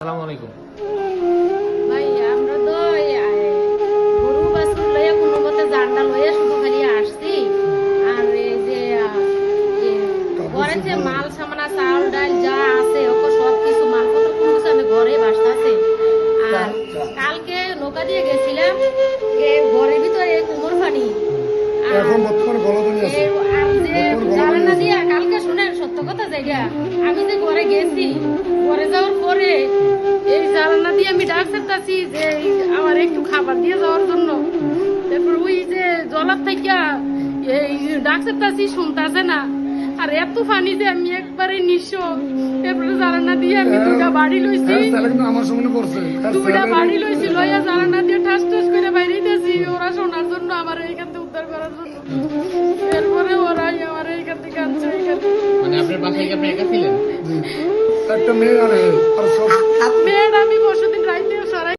আসসালামু আলাইকুম। ভাই আমরা তো গরু বাছুর লইয়া কোনো মতে জান্ডা লইয়া শুধু খালি আসছি। আর এই যে ঘরে যে মাল সামানা চাউল ডাল যা আছে ওকে সব কিছু মালপত্র কোনো কিছু আমি ঘরে বাসতাছে আর কালকে নৌকা দিয়ে গেছিলাম এ, ঘরের ভিতরে কোমর পানি এখন বর্তমানে গলাদানি আছে। আর যে জানালা দিয়া কালকে শুনেন সত্য কথা জায়গা আমি যে ঘরে গেছি ঘরে যাওয়ার পরে জানালা আমি ডাক চাচ্ছি যে আমার একটু খাবার দিয়ে যাওয়ার জন্য। তারপর ওই যে জলার থেকে এই ডাক চাচ্ছি শুনতেছে না। আর এত পানি যে আমি একবারে নিঃস্ব। তারপরে জানালা দিয়ে আমি দুটা বাড়ি লইছি। হ্যাঁ, তাহলে কিন্তু আমার সামনে পড়ছে। তার দুটা বাড়ি লইছি লইয়া জানালা দিয়ে ঠাস ঠাস করে বাইরে দিয়েছি ওরা শোনার জন্য আমার এইখান থেকে উদ্ধার করার জন্য। এরপরে ওরাই আমার এইখান থেকে আনছে এইখান থেকে। মানে আপনার বাসায় কি আপনি একা ছিলেন? একটা মেয়ে আর আপনি